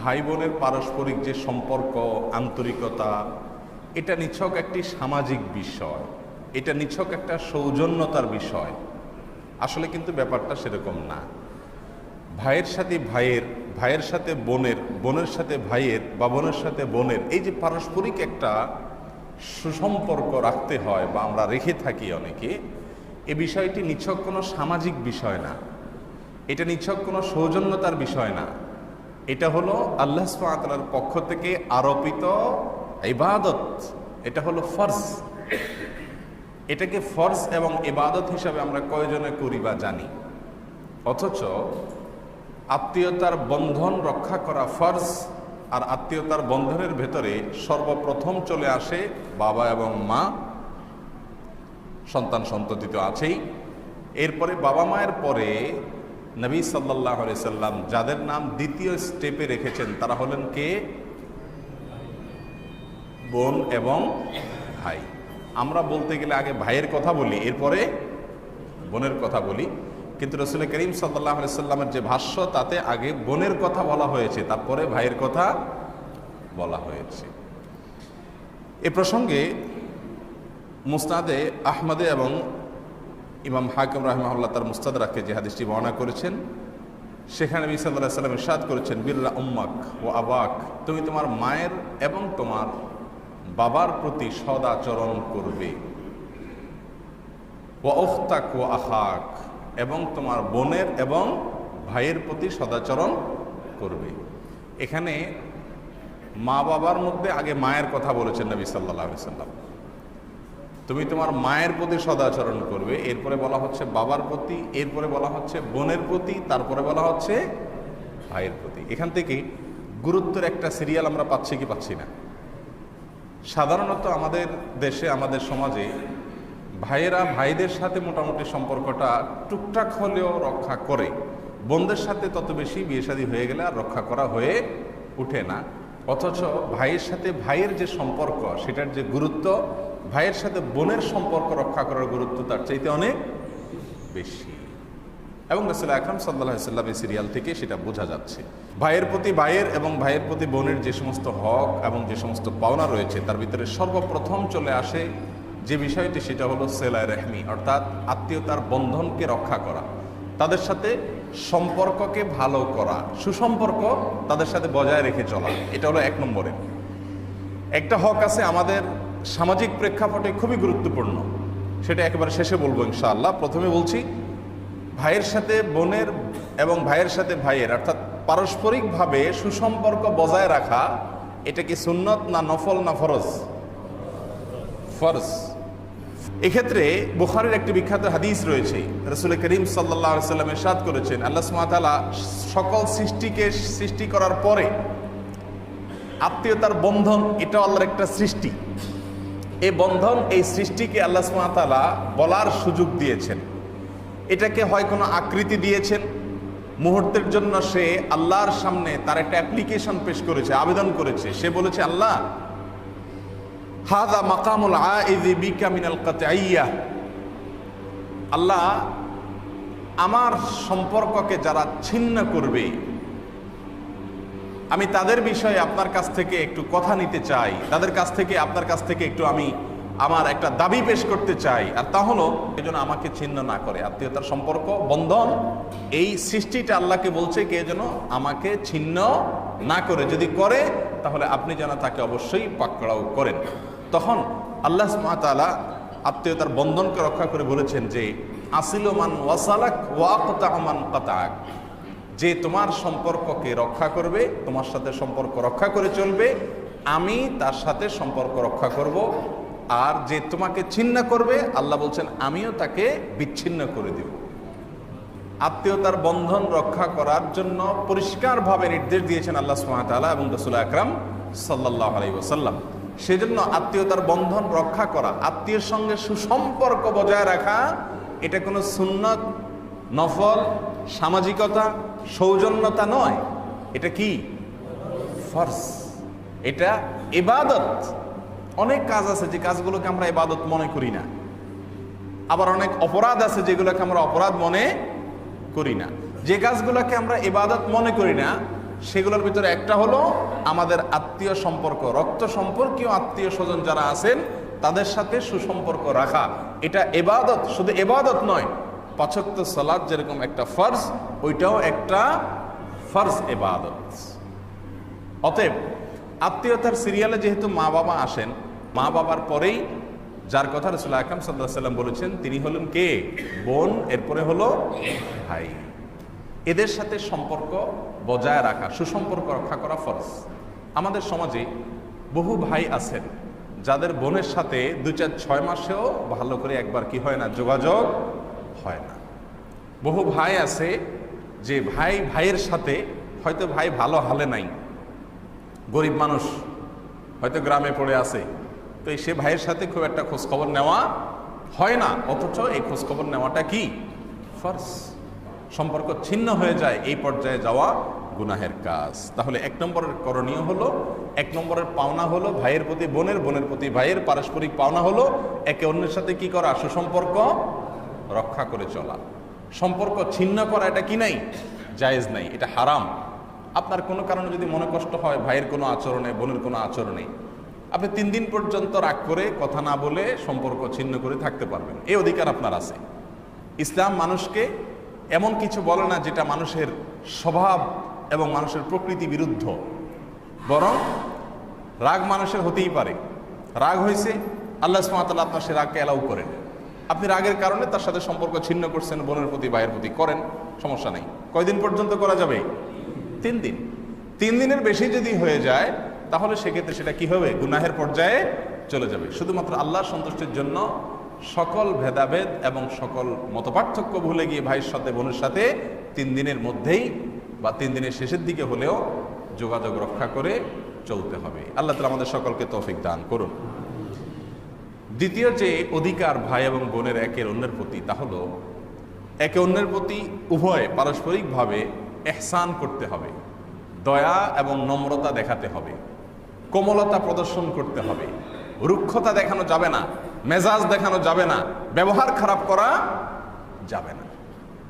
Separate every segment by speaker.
Speaker 1: ভাই বোনের পারস্পরিক যে সম্পর্ক, আন্তরিকতা, এটা নিছক একটি সামাজিক বিষয়। এটা নিছক একটা সৌজন্যতার বিষয়। আসলে কিন্তু ব্যাপারটা সেরকম না। ভাইয়ের সাথে ভাইয়ের ভাইয়ের সাথে বোনের বোনের সাথে ভাইয়ের বা বোনের সাথে বোনের এই যে পারস্পরিক একটা সুসম্পর্ক রাখতে হয় বা আমরা রেখে থাকি অনেকে, এ বিষয়টি নিছক কোনো সামাজিক বিষয় না। এটা নিছক কোনো সৌজন্যতার বিষয় না। এটা হলো আল্লাহ সালার পক্ষ থেকে আরোপিত ইবাদত। এটা হলো ফর্জ। এটাকে ফর্জ এবং ইবাদত হিসাবে আমরা কয়জনে করি বা জানি? অথচ আত্মীয়তার বন্ধন রক্ষা করা ফর্জ আর আত্মীয়তার বন্ধনের ভেতরে সর্বপ্রথম চলে আসে বাবা এবং মা। সন্তান সন্ততি তো আছেই। এরপরে বাবা মায়ের পরে নবী সাল্লাহ সাল্লাম যাদের নাম দ্বিতীয় স্টেপে রেখেছেন, তারা হলেন কে? বোন এবং ভাই। আমরা বলতে গেলে আগে ভাইয়ের কথা বলি, এরপরে বোনের কথা বলি। কিন্তু রসুল করিম সাল্লাহ সাল্লামের যে ভাষ্য, তাতে আগে বোনের কথা বলা হয়েছে, তারপরে ভাইয়ের কথা বলা হয়েছে। এ প্রসঙ্গে মুস্তাদে আহমদে এবং ইমাম হাকিম রাহমাহুল্লাহ তার মুস্তাদ রাখে যে হাদিসটি বর্ণনা করেছেন সেখানে নবী সাল্লাম ইরশাদ করেছেন বিল্লা উম্মাক ও আবাক, তুমি তোমার মায়ের এবং তোমার বাবার প্রতি সদাচরণ করবে। ও ওখতাক ও আহাক এবং তোমার বোনের এবং ভাইয়ের প্রতি সদাচরণ করবে। এখানে মা বাবার মধ্যে আগে মায়ের কথা বলেছেন নবী সাল্লাহ সাল্লাম তুমি তোমার মায়ের প্রতি সদাচরণ করবে, এরপরে বলা হচ্ছে বাবার প্রতি, এরপরে বলা হচ্ছে বোনের প্রতি, তারপরে বলা হচ্ছে ভাইয়ের প্রতি। এখান থেকে গুরুত্বের একটা সিরিয়াল আমরা পাচ্ছি কি পাচ্ছি না। সাধারণত আমাদের দেশে, আমাদের সমাজে ভাইয়েরা ভাইদের সাথে মোটামুটি সম্পর্কটা টুকটাক হলেও রক্ষা করে। বোনদের সাথে তত বেশি বিয়ে শাদী হয়ে গেলে আর রক্ষা করা হয়ে উঠে না। অথচ ভাইয়ের সাথে ভাইয়ের যে সম্পর্ক, সেটার যে গুরুত্ব ভাইয়ের সাথে বোনের সম্পর্ক রক্ষা করার গুরুত্ব তার চাইতে অনেক বেশি। এবং রসুল আকরাম সাল্লাহ সাল্লাম এই সিরিয়াল থেকে সেটা বোঝা যাচ্ছে। ভাইয়ের প্রতি ভাইয়ের এবং ভাইয়ের প্রতি বোনের যে সমস্ত হক এবং যে সমস্ত পাওনা রয়েছে, তার ভিতরে সর্বপ্রথম চলে আসে যে বিষয়টি, সেটা হলো সেলাই রেহমি, অর্থাৎ আত্মীয়তার বন্ধনকে রক্ষা করা। তাদের সাথে সম্পর্ককে ভালো করা, সুসম্পর্ক তাদের সাথে বজায় রেখে চলা। এটা হলো এক নম্বরে। একটা হক আছে আমাদের সামাজিক প্রেক্ষাপটে খুবই গুরুত্বপূর্ণ। সেটা একেবারে শেষে বলব ইনশাআল্লাহ। প্রথমে বলছি, ভাইয়ের সাথে বোনের এবং ভাইয়ের সাথে ভাইয়ের, অর্থাৎ পারস্পরিকভাবে সুসম্পর্ক বজায় রাখা, এটা কি সুন্নত না নফল না ফরজ? ফরজ। এক্ষেত্রে বুখারের একটি বিখ্যাত হাদিস রয়েছে, রসুল করিম সাল্লাহ সাল্লাম সাদ করেছেন, আল্লাহ সুমাতালা সকল সৃষ্টিকে সৃষ্টি করার পরে আত্মীয়তার বন্ধন এটা আল্লাহর একটা সৃষ্টি। এই বন্ধন এই সৃষ্টিকে আল্লাহ সুমাতালা বলার সুযোগ দিয়েছেন। এটাকে হয় কোনো আকৃতি দিয়েছেন। মুহূর্তের জন্য সে আল্লাহর সামনে তার একটা অ্যাপ্লিকেশন পেশ করেছে, আবেদন করেছে। সে বলেছে, আল্লাহ হাদা মাকামুল আল্লাহ আমার সম্পর্ককে যারা ছিন্ন করবে আমি তাদের বিষয়ে আপনার কাছ থেকে একটু কথা নিতে চাই। তাদের কাছ থেকে, আপনার কাছ থেকে একটু আমি আমার একটা দাবি পেশ করতে চাই। আর তা হলো জন্য আমাকে ছিন্ন না করে। আত্মীয়তার সম্পর্ক, বন্ধন, এই সৃষ্টিটা আল্লাহকে বলছে কে যেন আমাকে ছিন্ন না করে। যদি করে, তাহলে আপনি যেন তাকে অবশ্যই পাকড়াও করেন। তখন আল্লাহ তালা আত্মীয়তার বন্ধনকে রক্ষা করে বলেছেন যে আসিলমান ওয়াসালাক ওয়াকতাহমান কাতাক যে তোমার সম্পর্ককে রক্ষা করবে, তোমার সাথে সম্পর্ক রক্ষা করে চলবে, আমি তার সাথে সম্পর্ক রক্ষা করব। আর যে তোমাকে ছিন্ন করবে, আল্লাহ বলছেন, আমিও তাকে বিচ্ছিন্ন করে দেব। আত্মীয়তার বন্ধন রক্ষা করার জন্য পরিষ্কারভাবে নির্দেশ দিয়েছেন আল্লাহ সুমাতালা এবং রসুল আকরাম সাল্লাহ আলাই ওসাল্লাম সেজন্য আত্মীয়তার বন্ধন রক্ষা করা, আত্মীয়ের সঙ্গে সুসম্পর্ক বজায় রাখা, এটা কোনো সুন্নত, নফল, সামাজিকতা সৌজন্যতা নয়, এটা কি? ফর্স এটা এবাদত অনেক কাজ আছে যে কাজগুলোকে আমরা এবাদত মনে করি না। আবার অনেক অপরাধ আছে যেগুলোকে আমরা অপরাধ মনে করি না। যে কাজগুলোকে আমরা এবাদত মনে করি না, সেগুলোর ভিতরে একটা হলো আমাদের আত্মীয় সম্পর্ক, রক্ত সম্পর্কীয় আত্মীয় স্বজন যারা আছেন, তাদের সাথে সুসম্পর্ক রাখা। এটা এবাদত শুধু এবাদত নয় পাচক্ত সালাদ যেরকম একটা ফর্জ, ওইটাও একটা ফর্জ এবাদত অতএব আত্মীয়তার সিরিয়ালে যেহেতু মা বাবা আসেন, মা বাবার পরেই যার কথা রসুল আকরাম সাল্লাহ সাল্লাম বলেছেন, তিনি হলেন কে? বোন, এরপরে হলো ভাই। এদের সাথে সম্পর্ক বজায় রাখা, সুসম্পর্ক রক্ষা করা ফরজ। আমাদের সমাজে বহু ভাই আছেন, যাদের বোনের সাথে দু চার ছয় মাসেও ভালো করে একবার কি হয় না যোগাযোগ হয় না। বহু ভাই আছে যে ভাই, ভাইয়ের সাথে হয়তো ভাই ভালো হালে নাই। গরিব মানুষ হয়তো গ্রামে পড়ে আছে। তো সে ভাইয়ের সাথে খুব একটা খোঁজখবর নেওয়া হয় না। অথচ এই খোঁজখবর নেওয়াটা কি? ফার্স সম্পর্ক ছিন্ন হয়ে যায়, এই পর্যায়ে যাওয়া গুনাহের কাজ। তাহলে এক নম্বরের করণীয় হলো, এক নম্বরের পাওনা হলো ভাইয়ের প্রতি, বোনের বোনের প্রতি, ভাইয়ের পারস্পরিক পাওনা হলো একে অন্যের সাথে কি করা? সুসম্পর্ক রক্ষা করে চলা। সম্পর্ক ছিন্ন করা এটা কি নাই? জায়েজ নাই, এটা হারাম। আপনার কোনো কারণে যদি মনে কষ্ট হয়, ভাইয়ের কোনো আচরণে, বোনের কোনো আচরণে, আপনি তিন দিন পর্যন্ত রাগ করে কথা না বলে সম্পর্ক ছিন্ন করে থাকতে পারবেন। এই অধিকার আপনার আছে। ইসলাম মানুষকে এমন কিছু বলে না যেটা মানুষের স্বভাব এবং মানুষের প্রকৃতি বিরুদ্ধ। বরং রাগ মানুষের হতেই পারে। রাগ হয়েছে, আল্লাহ সুমাতাল্লাহ আপনার সে রাগকে অ্যালাউ করেন। আপনি রাগের কারণে তার সাথে সম্পর্ক ছিন্ন করছেন, বোনের প্রতি, ভাইয়ের প্রতি। করেন, সমস্যা নেই। কয়দিন পর্যন্ত করা যাবে? তিন দিন। তিন দিনের বেশি যদি হয়ে যায়, তাহলে সেক্ষেত্রে সেটা কি হবে? গুনাহের পর্যায়ে চলে যাবে। শুধুমাত্র আল্লাহর সন্তুষ্টির জন্য সকল ভেদাভেদ এবং সকল মতপার্থক্য ভুলে গিয়ে ভাইয়ের সাথে, বোনের সাথে তিন দিনের মধ্যেই বা তিন দিনের শেষের দিকে হলেও যোগাযোগ রক্ষা করে চলতে হবে। আল্লাহ তালা আমাদের সকলকে তৌফিক দান করুন। দ্বিতীয় যে অধিকার ভাই এবং বোনের একের অন্যের প্রতি, তা হলো একে অন্যের প্রতি উভয় পারস্পরিকভাবে এহসান করতে হবে, দয়া এবং নম্রতা দেখাতে হবে, কোমলতা প্রদর্শন করতে হবে, রুক্ষতা দেখানো যাবে না, মেজাজ দেখানো যাবে না, ব্যবহার খারাপ করা যাবে না।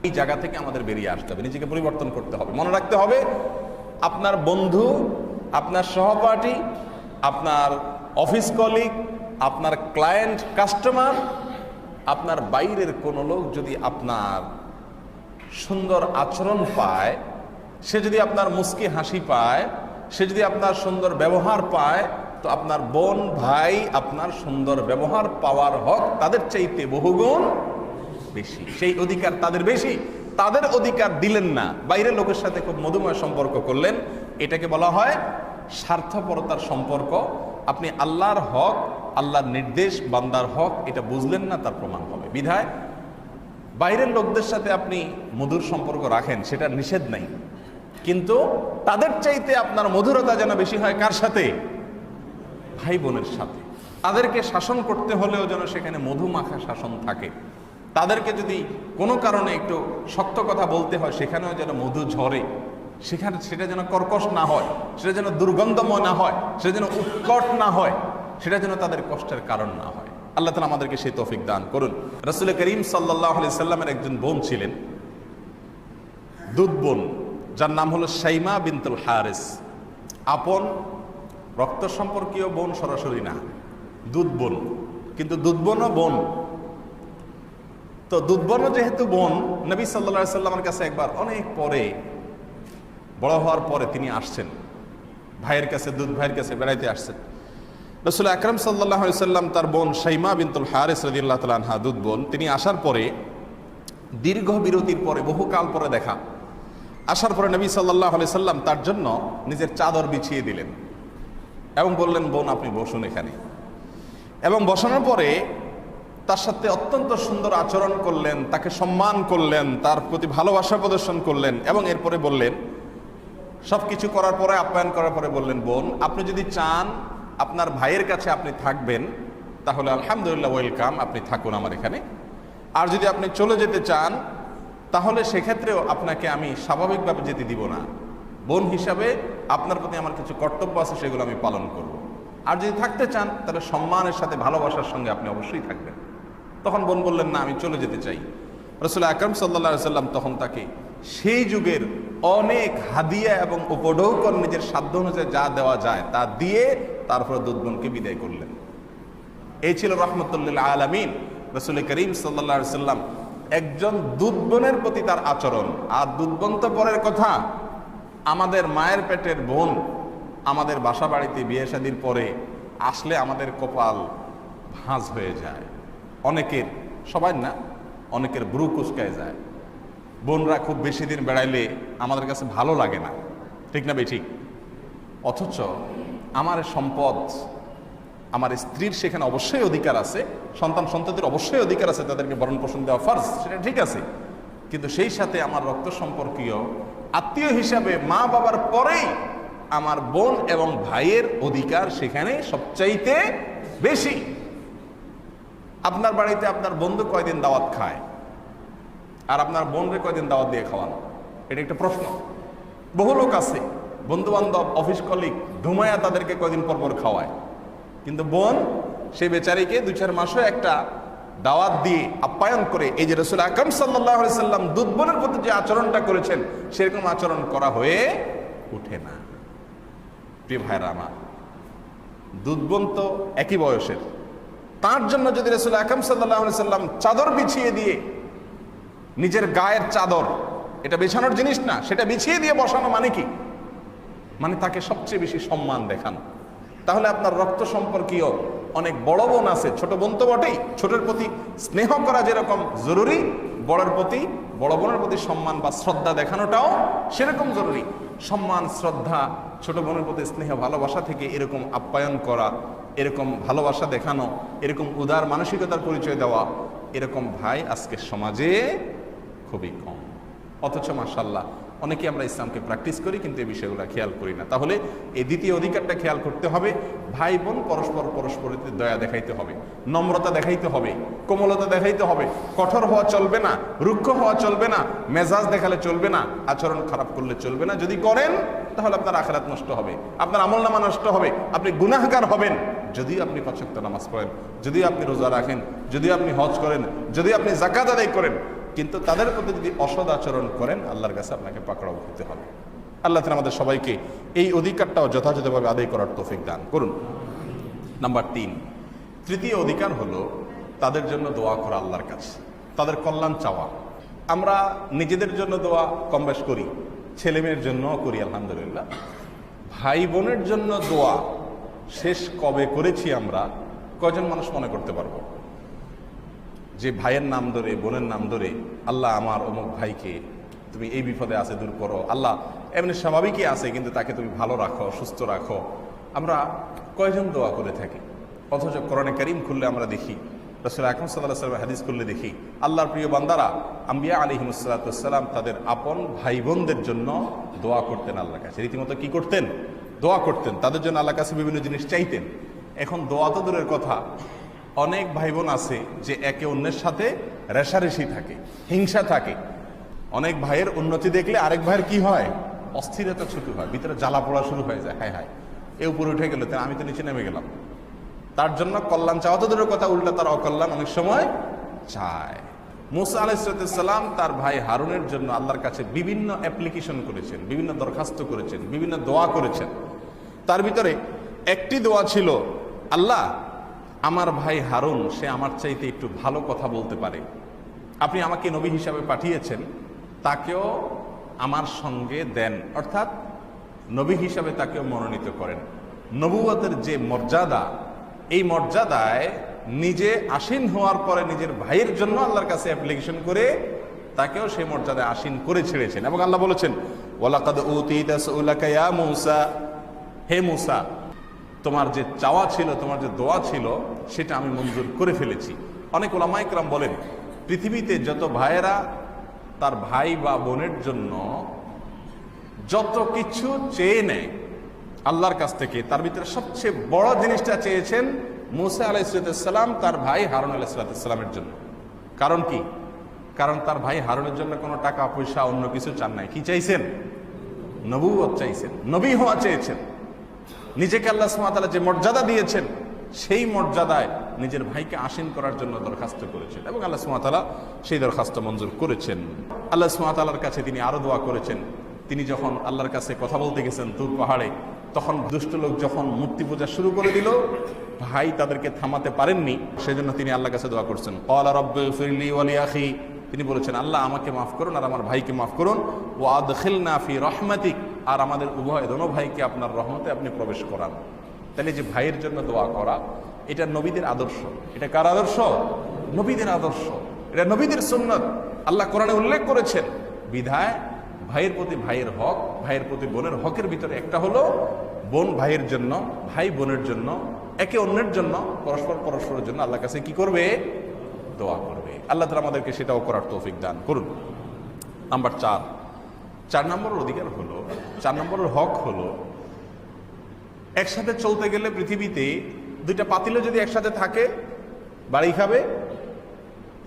Speaker 1: এই জায়গা থেকে আমাদের বেরিয়ে আসতে হবে, নিজেকে পরিবর্তন করতে হবে। মনে রাখতে হবে, আপনার বন্ধু, আপনার সহপাঠী, আপনার অফিস কলিগ আপনার ক্লায়েন্ট কাস্টমার আপনার বাইরের কোনো লোক যদি আপনার সুন্দর আচরণ পায়, সে যদি আপনার মুস্কি হাসি পায়, সে যদি আপনার সুন্দর ব্যবহার পায়, তো আপনার বোন, ভাই, আপনার সুন্দর ব্যবহার পাওয়ার হক তাদের চাইতে বহুগুণ বেশি। সেই অধিকার তাদের বেশি। তাদের অধিকার দিলেন না। বাইরের লোকের সাথে খুব মধুময় সম্পর্ক করলেন। এটাকে বলা হয় স্বার্থপরতার সম্পর্ক। আপনি আল্লাহর হক, আল্লাহর নির্দেশ, বান্দার হক, এটা বুঝলেন না, তার প্রমাণ হবে। বিধায়, বাইরের লোকদের সাথে আপনি মধুর সম্পর্ক রাখেন, সেটা নিষেধ নাই। কিন্তু তাদের চাইতে আপনার মধুরতা যেন বেশি হয় কার সাথে? ভাই বোনের সাথে। তাদেরকে শাসন করতে হলেও যেন সেখানে মধুমাখা শাসন থাকে। তাদেরকে যদি কোনো কারণে একটু শক্ত কথা বলতে হয়, সেখানেও যেন মধু ঝরে। সেখানে সেটা যেন কর্কশ না হয়, সেটা যেন দুর্গন্ধময় না হয়, সেটা যেন উৎকট না হয়, সেটা যেন তাদের কষ্টের কারণ না হয়। আল্লাহ তালা আমাদেরকে সেই তৌফিক দান করুন। রসুল করিম সাল্লাহ আলি সাল্লামের একজন বোন ছিলেন, দুধ বোন, যার নাম হলো সাইমা বিনতুল হারেস। আপন, রক্ত সম্পর্কীয় বোন সরাসরি না, দুধ বোন। কিন্তু দুধ বোনও বোন। তো দুধ বোনও যেহেতু বোন, নবী সাল্লা সাল্লামের কাছে একবার অনেক পরে বড় হওয়ার পরে তিনি আসছেন। ভাইয়ের কাছে, দুধ ভাইয়ের কাছে বেড়াইতে আসছেন। রসুল আকরম সাল্লাহ সাল্লাম তার বোন সাইমা বিনতুল হারেস রদিল্লাহ তালহা দুধ বোন, তিনি আসার পরে, দীর্ঘ বিরতির পরে, বহুকাল পরে দেখা। আসার পরে নবী সাল্লাহ আলি সাল্লাম তার জন্য নিজের চাদর বিছিয়ে দিলেন এবং বললেন, বোন, আপনি বসুন এখানে। এবং বসানোর পরে তার সাথে অত্যন্ত সুন্দর আচরণ করলেন, তাকে সম্মান করলেন, তার প্রতি ভালোবাসা প্রদর্শন করলেন এবং এরপরে বললেন সব কিছু করার পরে, আপ্যায়ন করার পরে বললেন, বোন, আপনি যদি চান আপনার ভাইয়ের কাছে আপনি থাকবেন, তাহলে আলহামদুলিল্লাহ, ওয়েলকাম, আপনি থাকুন আমার এখানে। আর যদি আপনি চলে যেতে চান, তাহলে সেক্ষেত্রেও আপনাকে আমি স্বাভাবিকভাবে যেতে দিব না। বোন হিসাবে আপনার প্রতি আমার কিছু কর্তব্য আছে, সেগুলো আমি পালন করব। আর যদি থাকতে চান, তাহলে সম্মানের সাথে, ভালোবাসার সঙ্গে আপনি অবশ্যই থাকবেন। তখন বোন বললেন, না, আমি চলে যেতে চাই। রসুল আকরম সাল্লা সাল্লাম তখন তাকে সেই যুগের অনেক হাদিয়া এবং উপঢৌকন নিজের সাধ্য অনুযায়ী যা দেওয়া যায় তা দিয়ে তারপর দুধ বোনকে বিদায় করলেন। এই ছিল রহমতুল্লাহ আলমিন। রসুল করিম সাল্লা সাল্লাম একজন দুধবনের প্রতি তার আচরণ। আর দুধবন তো পরের কথা, আমাদের মায়ের পেটের বোন আমাদের বাসা বাড়িতে বিয়ে শাদির পরে আসলে আমাদের কপাল ভাঁজ হয়ে যায়। অনেকের, সবাই না, অনেকের ব্রু কুচকায় যায়। বোনরা খুব বেশি দিন বেড়াইলে আমাদের কাছে ভালো লাগে না। ঠিক না বেঠিক অথচ আমার সম্পদ, আমার স্ত্রীর সেখানে অবশ্যই অধিকার আছে, সন্তান সন্ততির অবশ্যই অধিকার আছে তাদেরকে বরণ পোষণ দেওয়া ফার্জ, সেটা ঠিক আছে। কিন্তু সেই সাথে আমার রক্ত সম্পর্কীয় আত্মীয় হিসাবে মা বাবার পরেই আমার বোন এবং ভাইয়ের অধিকার সেখানে সবচাইতে বেশি। আপনার বাড়িতে আপনার বন্ধু কয়দিন দাওয়াত খায়? আর আপনার বোনরে কয়দিন দাওয়াত দিয়ে খাওয়ান? এটা একটা প্রশ্ন। বহু লোক আছে বন্ধু বান্ধব অফিস কলিগ ধুমায়া তাদেরকে কয়দিন পর পর খাওয়ায়। কিন্তু বোন, সে বেচারিকে দু চার মাসও একটা দাওয়াত দিয়ে আপ্যায়ন করে, এই যে রসুল আকরম সাল্লাম দুধ বোনের প্রতি যে আচরণটা করেছেন, সেরকম আচরণ করা হয়ে উঠে না। প্রিয় ভাইরা আমার, দুধ বোন তো একই বয়সের। তার জন্য যদি রসুল আকরম সাল্লাহ সাল্লাম চাদর বিছিয়ে দিয়ে নিজের গায়ের চাদর। এটা বিছানোর জিনিস না, সেটা বিছিয়ে দিয়ে বসানো মানে কি? মানে তাকে সবচেয়ে বেশি সম্মান দেখানো। তাহলে আপনার রক্ত সম্পর্কীয় অনেক বড় বোন আছে, ছোট বোন তো বটেই। ছোটের প্রতি স্নেহ করা যেরকম জরুরি, বড়ের প্রতি, বড় বোনের প্রতি সম্মান বা শ্রদ্ধা দেখানোটাও সেরকম জরুরি। সম্মান, শ্রদ্ধা, ছোট বোনের প্রতি স্নেহ, ভালোবাসা থেকে এরকম আপ্যায়ন করা, এরকম ভালোবাসা দেখানো, এরকম উদার মানসিকতার পরিচয় দেওয়া, এরকম ভাই আজকে সমাজে খুবই কম। অথচ মাসাল্লাহ অনেকে আমরা ইসলামকে প্র্যাকটিস করি কিন্তু এই বিষয়গুলো খেয়াল করি না। তাহলে এই দ্বিতীয় অধিকারটা খেয়াল করতে হবে ভাই বোন পরস্পর পরস্পরের দয়া দেখাইতে হবে, নম্রতা দেখাইতে হবে, কোমলতা দেখাইতে হবে, কঠোর হওয়া চলবে না, রুক্ষ হওয়া চলবে না, মেজাজ দেখালে চলবে না, আচরণ খারাপ করলে চলবে না। যদি করেন, তাহলে আপনার আখেরাত নষ্ট হবে, আপনার আমল নামা নষ্ট হবে, আপনি গুনাহগার হবেন। যদি আপনি পাঁচক্ত নামাজ পড়েন, যদি আপনি রোজা রাখেন, যদি আপনি হজ করেন, যদি আপনি জাকাত আদায় করেন কিন্তু তাদের প্রতি যদি অসদ আচরণ করেন, আল্লাহর কাছে আপনাকে পাকড়াও হতে হবে। আল্লাহ তালা আমাদের সবাইকে এই অধিকারটাও যথাযথভাবে আদায় করার তৌফিক দান করুন। নাম্বার তিন, তৃতীয় অধিকার হলো তাদের জন্য দোয়া করা আল্লাহর কাছে। তাদের কল্যাণ চাওয়া। আমরা নিজেদের জন্য দোয়া কম বেশ করি ছেলে মেয়ের জন্য করি, আলহামদুলিল্লাহ। ভাই বোনের জন্য দোয়া শেষ কবে করেছি আমরা, কয়জন মানুষ মনে করতে পারব? যে ভাইয়ের নাম ধরে, বোনের নাম ধরে, আল্লাহ আমার অমুক ভাইকে তুমি এই বিপদে আছে দূর করো। আল্লাহ এমনি স্বাভাবিকই আছে, কিন্তু তাকে তুমি ভালো রাখো, সুস্থ রাখো। আমরা কয়জন দোয়া করে থাকি? অথচ করণে করিম খুললে আমরা দেখি, রসুল আকরম সাল্লাহ সাল্লাম হাদিস করলে দেখি, আল্লাহর প্রিয় বান্দারা আম্বিয়া আলিহিমসাল্লাম তাদের আপন ভাই বোনদের জন্য দোয়া করতেন আল্লাহ কাছে। রীতিমতো কি করতেন? দোয়া করতেন। তাদের জন্য আল্লাহ কাছে বিভিন্ন জিনিস চাইতেন। এখন দোয়া তো দূরের কথা। অনেক ভাই বোন আছে যে একে অন্যের সাথে রেশারেশি থাকে, হিংসা থাকে। অনেক ভাইয়ের উন্নতি দেখলে আরেক ভাইয়ের কি হয়? অস্থিরতা ছুটি হয়, ভিতরে জ্বালা পড়া শুরু হয়ে যায়। হায় হায়, এ উপরে উঠে গেল আমি তো নিচে নেমে গেলাম। তার জন্য কল্যাণ চাওয়া তো দূরের কথা, উল্টা তার অকল্যাণ অনেক সময় চায়। মুসা আলাইসালাম তার ভাই হারুনের জন্য আল্লাহর কাছে বিভিন্ন অ্যাপ্লিকেশন করেছেন, বিভিন্ন দরখাস্ত করেছেন, বিভিন্ন দোয়া করেছেন। তার ভিতরে একটি দোয়া ছিল, আল্লাহ আমার ভাই হারুন, সে আমার চাইতে একটু ভালো কথা বলতে পারে। আপনি আমাকে নবী হিসাবে পাঠিয়েছেন, তাকেও আমার সঙ্গে দেন। অর্থাৎ নবী হিসাবে তাকেও মনোনীত করেন। নবুয়তের যে মর্যাদা, এই মর্যাদায় নিজে আসীন হওয়ার পরে নিজের ভাইয়ের জন্য আল্লাহর কাছে অ্যাপ্লিকেশন করে তাকেও সেই মর্যাদায় আসীন করে ছেড়েছেন। এবং আল্লাহ বলেছেন সুলাকা ইয়া মূসা। হে মূসা তোমার যে চাওয়া ছিল, তোমার যে দোয়া ছিল, সেটা আমি মঞ্জুর করে ফেলেছি। অনেক ওলামাইকরাম বলেন, পৃথিবীতে যত ভাইয়েরা তার ভাই বা বোনের জন্য যত কিছু চেয়ে নেয়, আল্লাহর কাছ থেকে, তার ভিতরে সবচেয়ে বড় জিনিসটা চেয়েছেন মুসা আলাইসালাম তার ভাই হারুন আলাইসালামের জন্য। কারণ কি? কারণ তার ভাই হারুনের জন্য কোনো টাকা, পয়সা, অন্য কিছু চান নাই। কি চাইছেন? নবুয়ত চাইছেন, নবী হওয়া চেয়েছেন। নিজেকে আল্লাহ সুমাতালা যে মর্যাদা দিয়েছেন, সেই মর্যাদায় নিজের ভাইকে আসীন করার জন্য দরখাস্ত করেছেন এবং আল্লাহ সুমাতালা সেই দরখাস্ত মঞ্জুর করেছেন। আল্লাহ সুমাতালার কাছে তিনি আরও দোয়া করেছেন। তিনি যখন আল্লাহর কাছে কথা বলতে গেছেন তুর পাহাড়ে, তখন দুষ্ট লোক যখন মূর্তি পূজা শুরু করে দিল, ভাই তাদেরকে থামাতে পারেননি, সেজন্য তিনি আল্লাহর কাছে দোয়া করছেন। তিনি বলেছেন, আল্লাহ আমাকে মাফ করুন আর আমার ভাইকে মাফ করুন। ও আদখিল নাফি রহমাতিক। আর আমাদের উভয় দোনো ভাইকে আপনার রহমতে আপনি প্রবেশ করান। তাহলে যে ভাইয়ের জন্য দোয়া করা, এটা নবীদের আদর্শ। এটা কার আদর্শ? নবীদের আদর্শ। এটা নবীদের সুন্নত। আল্লাহ কোরআনে উল্লেখ করেছেন, বিধায় ভাইয়ের প্রতি ভাইয়ের হক, ভাইয়ের প্রতি বোনের হকের ভিতরে একটা হলো বোন ভাইয়ের জন্য, ভাই বোনের জন্য, একে অন্যের জন্য, পরস্পর পরস্পরের জন্য আল্লাহ কাছে কি করবে? দোয়া করবে। আল্লাহ তালা আমাদেরকে সেটাও করার তৌফিক দান করুন। নাম্বার চার চার নম্বরের অধিকার হলো, চার নম্বরের হক হলো, একসাথে চলতে গেলে পৃথিবীতে দুইটা পাতিলে যদি একসাথে থাকে, বাড়ি খাবে,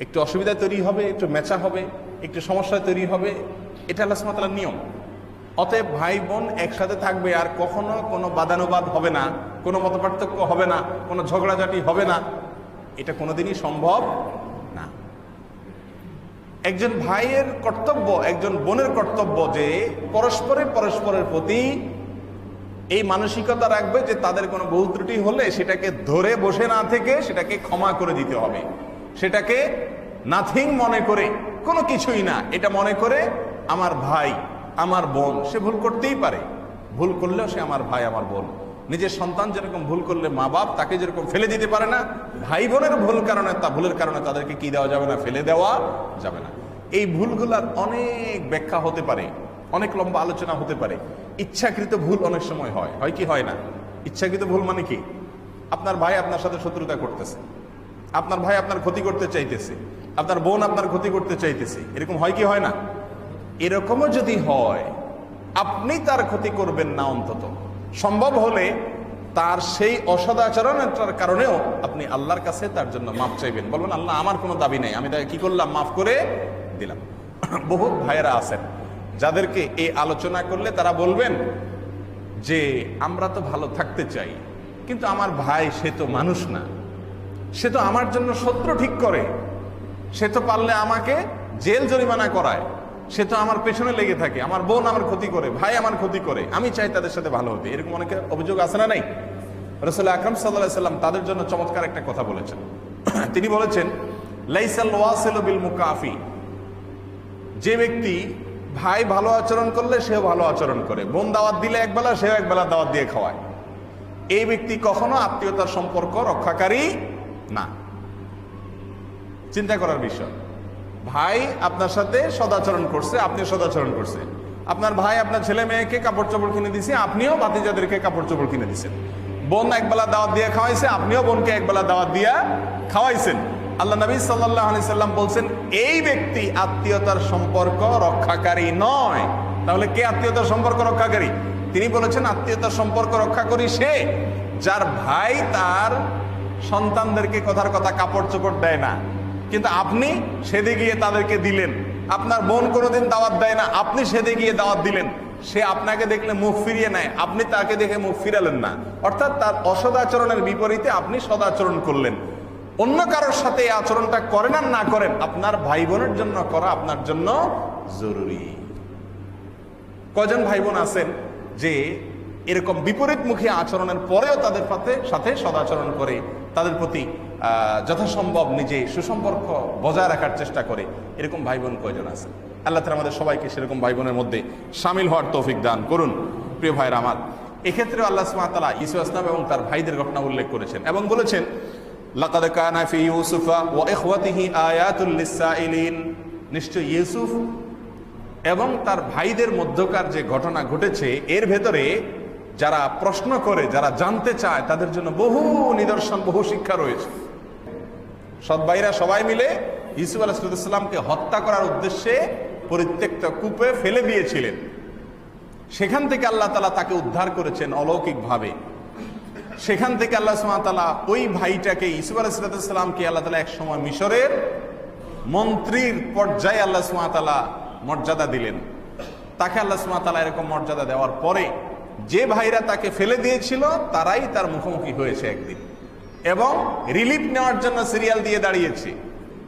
Speaker 1: একটু অসুবিধা তৈরি হবে, একটু মেচা হবে, একটু সমস্যা তৈরি হবে, এটা আল্লাহ সুমাতার নিয়ম। অতএব ভাই বোন একসাথে থাকবে আর কখনো কোনো বাদানুবাদ হবে না, কোনো মতপার্থক্য হবে না, কোনো ঝগড়াঝাটি হবে না। এটা কোনোদিনই সম্ভব একজন ভাইয়ের কর্তব্য, একজন বোনের কর্তব্য যে পরস্পরের পরস্পরের প্রতি এই মানসিকতা রাখবে যে তাদের কোনো বহু ত্রুটি হলে সেটাকে ধরে বসে না থেকে সেটাকে ক্ষমা করে দিতে হবে। সেটাকে নাথিং মনে করে, কোনো কিছুই না। এটা মনে করে আমার ভাই, আমার বোন, সে ভুল করতেই পারে। ভুল করলেও সে আমার ভাই, আমার বোন। নিজের সন্তান যেরকম ভুল করলে মা বাপ, তাকে যেরকম ফেলে দিতে পারে না ভাই বোনের ভুল কারণে তা ভুলের কারণে তাদেরকে কি দেওয়া যাবে না, ফেলে দেওয়া যাবে না। এই ভুলগুলার অনেক ব্যাখ্যা হতে পারে, অনেক লম্বা আলোচনা হতে পারে। ইচ্ছাকৃত ভুল অনেক সময় হয় হয় কি হয় না? ইচ্ছাকৃত ভুল মানে কি? আপনার ভাই আপনার সাথে শত্রুতা করতেছে, আপনার ভাই আপনার ক্ষতি করতে চাইতেছে, আপনার বোন আপনার ক্ষতি করতে চাইতেছে, এরকম হয় কি হয় না? এরকমও যদি হয়, আপনি তার ক্ষতি করবেন না অন্তত। সম্ভব হলে তার সেই অসদাচরণের কারণেও আপনি আল্লাহর কাছে তার জন্য মাফ চাইবেন। বলবেন, আল্লাহ, আমার কোনো দাবি নেই। আমি তাকে কি করলাম? মাফ করে দিলাম। বহুত ভাইয়েরা আছেন, যাদেরকে এই আলোচনা করলে তারা বলবেন যে, আমরা তো ভালো থাকতে চাই, কিন্তু আমার ভাই সে তো মানুষ না। সে তো আমার জন্য শত্রু ঠিক করে। সে তো পারলে আমাকে জেল জরিমানা করায়। সে তো আমার পেছনে লেগে থাকে, আমার বোন আমার ক্ষতি করে, ভাই আমার ক্ষতি করে, আমি চাই তাদের সাথে ভালো হতে। এরকম অনেকের অভিযোগ আছে না নাই? রসুল আকরম সাল্লাম তাদের জন্য চমৎকার একটা কথা বলেছেন। তিনি বলেছেন বিল যে ব্যক্তি ভাই ভালো আচরণ করলে সেও ভালো আচরণ করে। বোন দাওয়াত দিলে একবেলা, সেও একবেলা দাওয়াত দিয়ে খাওয়ায়। এই ব্যক্তি কখনো আত্মীয়তার সম্পর্ক রক্ষাকারী না। চিন্তা করার বিষয় ভাই আপনার সাথে সদাচরণ করছে আপনি সদাচরণ করছে। আপনার ভাই, আপনার ছেলে মেয়েকে কাপড় চোপড় কিনে দিছে, আপনিও বাতিজাদেরকে কাপড় চোপড় কিনে দিছেন। বোন একবেলা দাওয়াত দিয়ে খাওয়াইছে, আপনিও বোনকে একবেলা দাওয়াত দিয়া খাওয়াইছেন। আল্লাহ নবী সাল্লাহ সাল্লাম বলছেন, এই ব্যক্তি আত্মীয়তার সম্পর্ক রক্ষাকারী নয়। তাহলে কে আত্মীয়তার সম্পর্ক রক্ষাকারী? তিনি বলেছেন, আত্মীয়তার সম্পর্ক রক্ষা করি সে যার ভাই তার সন্তানদেরকে কথার কথা কাপড় চোপড় দেয় না। কিন্তু আপনি সেদে গিয়ে তাদেরকে দিলেন। আপনার বোন কোনোদিন দাওয়াত দেয় না, আপনি সেদে গিয়ে দাওয়াত দিলেন। সে আপনাকে দেখলে মুখ ফিরিয়ে নেয়, আপনি তাকে দেখে মুখ ফিরালেন না। অর্থাৎ তার অসদাচরণের বিপরীতে আপনি সদাচরণ করলেন। অন্য কারোর সাথে এই আচরণটা করেন আর না করেন, আপনার ভাই বোনের জন্য করা আপনার জন্য জরুরি। কজন ভাই বোন আছেন যে এরকম বিপরীতমুখী আচরণের পরেও তাদের সাথে সদাচরণ করে, তাদের প্রতি যথাসম্ভব নিজে সুসম্পর্ক বজায় রাখার চেষ্টা করে। এরকম ভাই বোন কয়জন আছে? আল্লাহ তালা আমাদের সবাইকে সেরকম ভাই বোনের মধ্যে সামিল হওয়ার তৌফিক দান করুন। প্রিয় ভাইরা আমার এক্ষেত্রে আল্লাহ সুমাতালা ইসু আসলাম এবং তার ভাইদের ঘটনা উল্লেখ করেছেন এবং বলেছেন ইউসুফা নিশ্চয় ইউসুফ এবং তার ভাইদের মধ্যকার যে ঘটনা ঘটেছে, এর ভেতরে যারা প্রশ্ন করে, যারা জানতে চায়, তাদের জন্য বহু নিদর্শন, বহু শিক্ষা রয়েছে। সৎ ভাইরা সবাই মিলে ইসুফ আলাহিসামকে হত্যা করার উদ্দেশ্যে পরিত্যক্ত কূপে ফেলে দিয়েছিলেন। সেখান থেকে আল্লাহ তালা তাকে উদ্ধার করেছেন অলৌকিকভাবে। সেখান থেকে আল্লাহ সুমাতালা ওই ভাইটাকে ইসুফ আলাহিসামকে আল্লাহ তালা এক সময় মিশরের মন্ত্রীর পর্যায়ে আল্লাহ সুমাতালা মর্যাদা দিলেন। তাকে আল্লাহ সুমাতালা এরকম মর্যাদা দেওয়ার পরে যে ভাইরা তাকে ফেলে দিয়েছিল, তারাই তার মুখোমুখি হয়েছে একদিন। এবং রিলিফ নেওয়ার জন্য সিরিয়াল দিয়ে দাঁড়িয়েছে।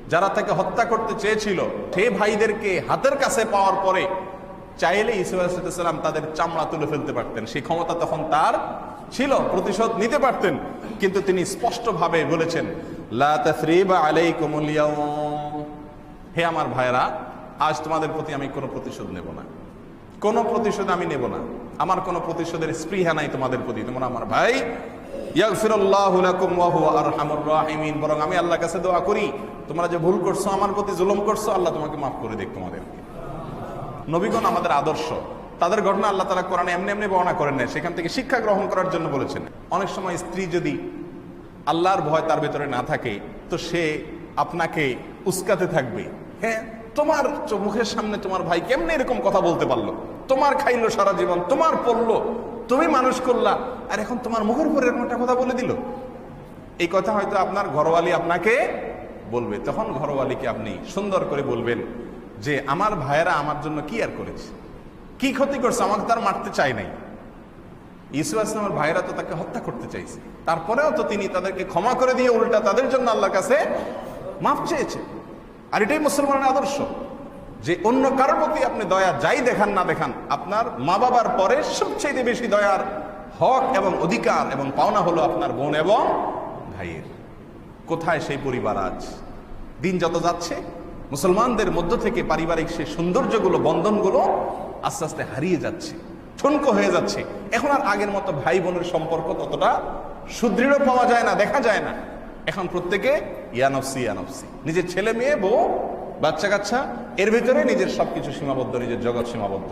Speaker 1: যারা তাকে হত্যা করতে চেয়েছিল, সে ভাইদেরকে হাতের কাছে পাওয়ার পরে চাইলে ইসুফ আলাইসাল্লাম তাদের চামড়া তুলে ফেলতে পারতেন। সেই ক্ষমতা তখন তার ছিল, প্রতিশোধ নিতে পারতেন। কিন্তু তিনি স্পষ্টভাবে বলেছেন হে আমার ভাইরা আজ তোমাদের প্রতি আমি কোনো প্রতিশোধ নেব না। কোনো প্রতিশোধ আমি নেব না। আমার কোনো প্রতিশোধের স্পৃহা নাই তোমাদের প্রতি। তোমরা আমার ভাই বরং আমি কাছে দোয়া করি, তোমরা যে ভুল করছ, আমার প্রতি জুলুম করছ, আল্লাহ তোমাকে মাফ করে তোমাদেরকে। নবীগণ আমাদের আদর্শ। তাদের ঘটনা আল্লাহ তালা এমনি এমনি বর্ণনা করেন সেখান থেকে শিক্ষা গ্রহণ করার জন্য বলেছেন। অনেক সময় স্ত্রী যদি আল্লাহর ভয় তার ভেতরে না থাকে, তো সে আপনাকে উস্কাতে থাকবে। হ্যাঁ তোমার মুখের সামনে তোমার ভাই কেমনে এরকম কথা বলতে পারল? তোমার খাইলো সারা জীবন, তোমার পড়ল তুমি মানুষ করলা। আর এখন তোমার মুখের উপর এরকম একটা কথা বলে দিল। এই কথা হয়তো আপনার ঘরওয়ালি আপনাকে বলবে। তখন ঘরওয়ালিকে আপনি সুন্দর করে বলবেন যে, আমার ভাইয়েরা আমার জন্য কি আর করেছে? কি ক্ষতি করছে? আমাকে তার মারতে চাই নাই। ইসু আসলামের ভাইয়েরা তো তাকে হত্যা করতে চাইছে। তারপরেও তো তিনি তাদেরকে ক্ষমা করে দিয়ে উল্টা তাদের জন্য আল্লাহর কাছে মাফ চেয়েছে আর এটাই মুসলমানের আদর্শ। যে অন্য কারোর প্রতি আপনি দয়া যাই দেখান না দেখান, আপনার মা বাবার পরে সবচেয়ে বেশি দয়ার হক এবং অধিকার এবং পাওনা হলো আপনার বোন এবং ভাইয়ের। কোথায় সেই পরিবার আজ? দিন যত যাচ্ছে, মুসলমানদের মধ্য থেকে পারিবারিক সেই সৌন্দর্যগুলো, বন্ধনগুলো আস্তে আস্তে হারিয়ে যাচ্ছে ঠুনকো হয়ে যাচ্ছে। এখন আর আগের মতো ভাই বোনের সম্পর্ক ততটা সুদৃঢ় পাওয়া যায় না, দেখা যায় না। এখন প্রত্যেকে ইয়ানফসি ইয়ানফসি নিজের ছেলে মেয়ে, বউ বাচ্চা কাচ্চা এর ভিতরে নিজের সবকিছু সীমাবদ্ধ, নিজের জগৎ সীমাবদ্ধ।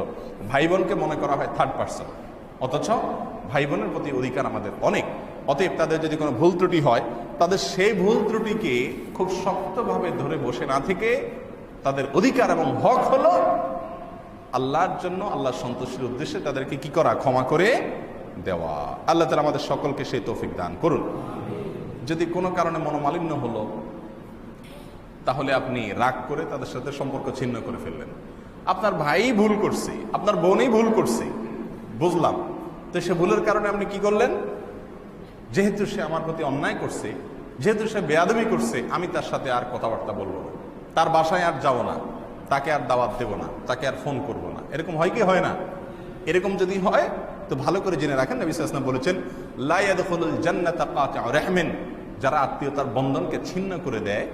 Speaker 1: ভাই বোনকে মনে করা হয় থার্ড পার্সন অথচ ভাই বোনের প্রতি অধিকার আমাদের অনেক। অতএব তাদের যদি কোনো ভুল ত্রুটি হয়, তাদের সেই ভুল ত্রুটিকে খুব শক্তভাবে ধরে বসে না থেকে তাদের অধিকার এবং হক হলো আল্লাহর জন্য আল্লাহ সন্তুষ্টির উদ্দেশ্যে তাদেরকে কি করা? ক্ষমা করে দেওয়া। আল্লাহ তালা আমাদের সকলকে সেই তৌফিক দান করুন। যদি কোনো কারণে মনোমালিন্য হলো তাহলে আপনি রাগ করে তাদের সাথে সম্পর্ক ছিন্ন করে ফেললেন। আপনার ভাই ভুল করছে, আপনার বোনই ভুল করছে। বুঝলাম। তো সে ভুলের কারণে আপনি কি করলেন? যেহেতু সে আমার প্রতি অন্যায় করছে, যেহেতু সে বেয়াদবি করছে, আমি তার সাথে আর কথাবার্তা বলব না। তার বাসায় আর যাব না। তাকে আর দাওয়াত দেব না। তাকে আর ফোন করব না। এরকম হয় কি? হয় না। এরকম যদি হয়, তো ভালো করে জেনে রাখেন নবী সাল্লাল্লাহু বলেছেন লাইয়াদখুলুল জান্নাতা রাহমিন। যারা আত্মীয়তার বন্ধনকে ছিন্ন করে দেয়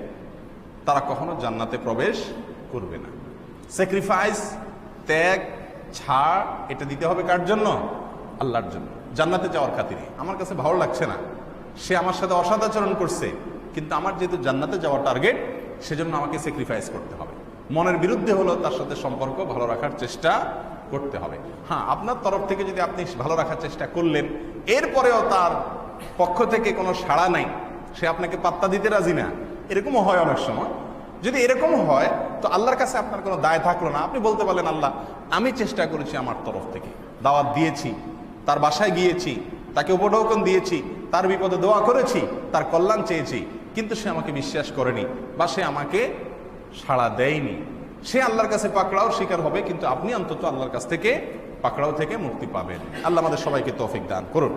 Speaker 1: তারা কখনো জান্নাতে প্রবেশ করবে না। স্যাক্রিফাইস ত্যাগ, ছাড়, এটা দিতে হবে কার জন্য? আল্লাহর জন্য। জান্নাতে যাওয়ার খাতিরে। আমার কাছে ভালো লাগছে না। সে আমার সাথে অসদাচরণ করছে। কিন্তু আমার যেহেতু জান্নাতে যাওয়ার টার্গেট সেজন্য আমাকে স্যাক্রিফাইস করতে হবে। মনের বিরুদ্ধে হলো তার সাথে সম্পর্ক ভালো রাখার চেষ্টা করতে হবে। হ্যাঁ আপনার তরফ থেকে যদি আপনি ভালো রাখার চেষ্টা করলেন, এরপরেও তার পক্ষ থেকে কোনো সাড়া নাই। সে আপনাকে পাত্তা দিতে রাজি না। এরকমও হয় অনেক সময়। যদি এরকম হয়, তো আল্লাহর কাছে আপনার কোনো দায় থাকল না। আপনি বলতে পারলেন, আল্লাহ, আমি চেষ্টা করেছি আমার তরফ থেকে। দাওয়াত দিয়েছি, তার বাসায় গিয়েছি, তাকে উপঢৌকন দিয়েছি, তার বিপদে দোয়া করেছি, তার কল্যাণ চেয়েছি, কিন্তু সে আমাকে বিশ্বাস করেনি বা সে আমাকে সাড়া দেয়নি। সে আল্লাহর কাছে পাকড়াও শিকার হবে, কিন্তু আপনি অন্তত আল্লাহর কাছ থেকে পাকড়াও থেকে মুক্তি পাবেন। আল্লাহ আমাদের সবাইকে তৌফিক দান করুন।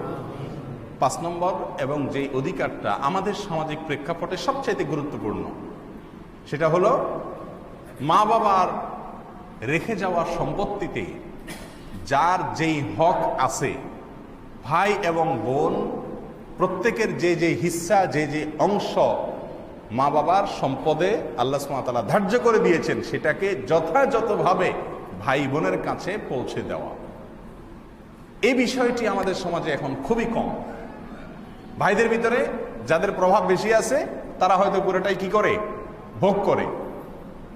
Speaker 1: পাঁচ নম্বর এবং যে অধিকারটা আমাদের সামাজিক প্রেক্ষাপটে সবচাইতে গুরুত্বপূর্ণ, সেটা হলো মা বাবার রেখে যাওয়া সম্পত্তিতে যার যেই হক আছে, ভাই এবং বোন, প্রত্যেকের যে যে হিস্সা, যে যে অংশ মা বাবার সম্পদে আল্লাহ সুমাতালা ধার্য করে দিয়েছেন, সেটাকে যথাযথভাবে ভাই বোনের কাছে পৌঁছে দেওয়া। এই বিষয়টি আমাদের সমাজে এখন খুবই কম। ভাইদের ভিতরে যাদের প্রভাব বেশি আছে, তারা হয়তো পুরোটাই কি করে? ভোগ করে।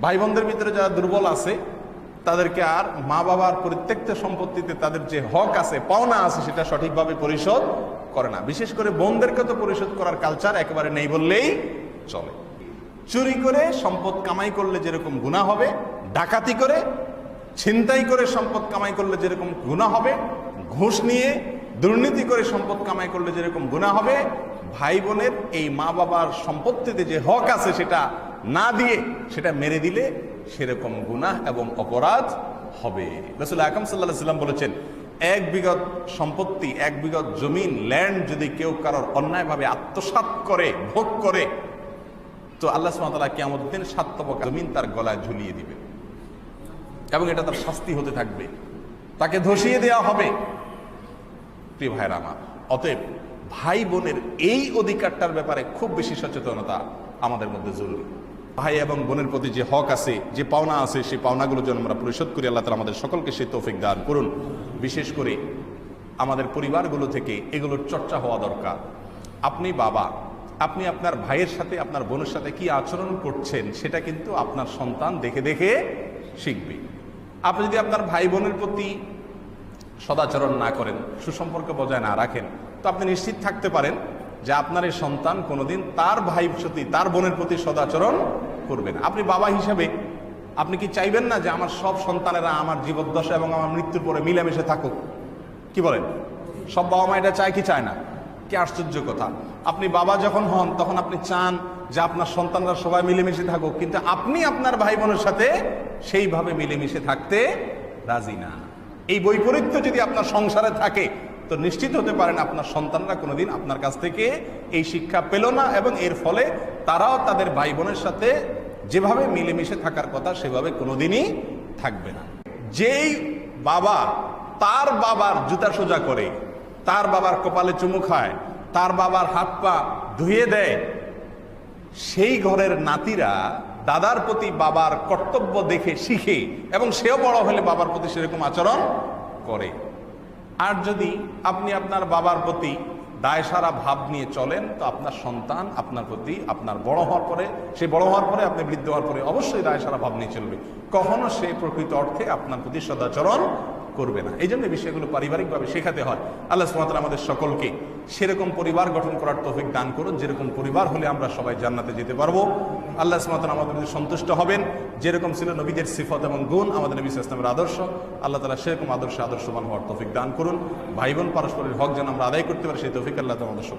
Speaker 1: ভাই বোনদের ভিতরে যারা দুর্বল আছে, তাদেরকে আর মা বাবার প্রত্যেকটা সম্পত্তিতে তাদের যে হক আছে, পাওনা আছে, সেটা সঠিকভাবে পরিশোধ করে না। বিশেষ করে বোনদেরকে তো পরিশোধ করার কালচার একেবারে নেই বললেই চলে। চুরি করে সম্পদ কামাই করলে যেরকম গুণা হবে, ডাকাতি করে, ছিনতাই করে সম্পদ কামাই করলে যেরকম গুণা হবে, ঘুষ নিয়ে দুর্নীতি করে সম্পদ কামাই করলে যেরকম গুণা হবে, ভাই বোনের এই মা বাবার সম্পত্তিতে যে হক আছে সেটা না দিয়ে সেটা মেরে দিলে সেরকম গুনাহ এবং অপরাধ হবে। রসুল আকাম সাল্লাহ সাল্লাম বলেছেন, এক বিগত সম্পত্তি, এক বিগত জমিন ল্যান্ড যদি কেউ কারোর অন্যায়ভাবে আত্মসাৎ করে, ভোগ করে, তো আল্লাহ সুমাতালা কেমন দিন সাতবক জমিন তার গলায় ঝুলিয়ে দিবে। এবং এটা তার শাস্তি হতে থাকবে। তাকে ধসিয়ে দেওয়া হবে। প্রিয় ভাইয়ের আমার, অতএব ভাই বোনের এই অধিকারটার ব্যাপারে খুব বেশি সচেতনতা আমাদের মধ্যে জরুরি। ভাই এবং বোনের প্রতি যে হক আছে, যে পাওনা আছে, সেই পাওনাগুলো যেন আমরা পরিশোধ করি, আল্লাহ তালা আমাদের সকলকে সেই তৌফিক দান করুন। বিশেষ করে আমাদের পরিবারগুলো থেকে এগুলোর চর্চা হওয়া দরকার। আপনি বাবা, আপনি আপনার ভাইয়ের সাথে, আপনার বোনের সাথে কি আচরণ করছেন, সেটা কিন্তু আপনার সন্তান দেখে দেখে শিখবে। আপনি যদি আপনার ভাই বোনের প্রতি সদাচরণ না করেন, সুসম্পর্ক বজায় না রাখেন। তো আপনি নিশ্চিত থাকতে পারেন যে আপনার এই সন্তান কোনোদিন তার ভাই প্রতি, তার বোনের প্রতি সদাচরণ করবে না। আপনি বাবা হিসাবে, আপনি কি চাইবেন না যে আমার সব সন্তানেরা আমার জীবদ্দশা এবং আমার মৃত্যুর পরে মিলেমিশে থাকুক? কি বলেন? সব বাবা মা এটা চায় কি চায় না? কি আশ্চর্য কথা। আপনি বাবা যখন হন, তখন আপনি চান যে আপনার সন্তানরা সবাই মিলেমিশে থাকুক, কিন্তু আপনি আপনার ভাই বোনের সাথে সেইভাবে মিলেমিশে থাকতে রাজি না। এই বৈপরীত্য যদি আপনার সংসারে থাকে, তো নিশ্চিত হতে পারেন আপনার সন্তানরা কোনোদিন আপনার কাছ থেকে এই শিক্ষা পেল না এবং এর ফলে তারাও তাদের ভাই বোনের সাথে যেভাবে মিলেমিশে থাকার কথা, সেভাবে কোনোদিনই থাকবে না। যেই বাবা তার বাবার জুতা সোজা করে, তার বাবার কপালে চুমু খায়, তার বাবার হাত পা ধুয়ে দেয়, সেই ঘরের নাতিরা দাদার প্রতি বাবার কর্তব্য দেখে শিখে এবং সেও বড় হলে বাবার প্রতি সেরকম আচরণ করে। আর যদি আপনি আপনার বাবার প্রতি দায়সারা ভাব নিয়ে চলেন, তো আপনার সন্তান আপনার প্রতি আপনার বড় হওয়ার পরে, সে বড় হওয়ার পরে, আপনি বৃদ্ধ হওয়ার পরে অবশ্যই দায়সারা ভাব নিয়ে চলবে। কখনো সে প্রকৃত অর্থে আপনার প্রতি সদাচরণ করবে না। এই জন্য বিষয়গুলো পারিবারিকভাবে শেখাতে হয়। আল্লাহ সুমাতাল আমাদের সকলকে সেরকম পরিবার গঠন করার তৌফিক দান করুন। যেরকম পরিবার হলে আমরা সবাই জান্নাতে যেতে পারব। আল্লাহ সুমাতাল আমাদের সন্তুষ্ট হবেন। যেরকম ছিল নবীদের সিফত এবং গুণ, আমাদের নবী ইসলামের আদর্শ। আল্লাহ তালা সেরকম আদর্শে, আদর্শবান হওয়ার তৌফিক দান করুন। ভাই বোন, পারস্পরের হক যেন আমরা আদায় করতে পারি, সেই তৌফিক আল্লাহ আমাদের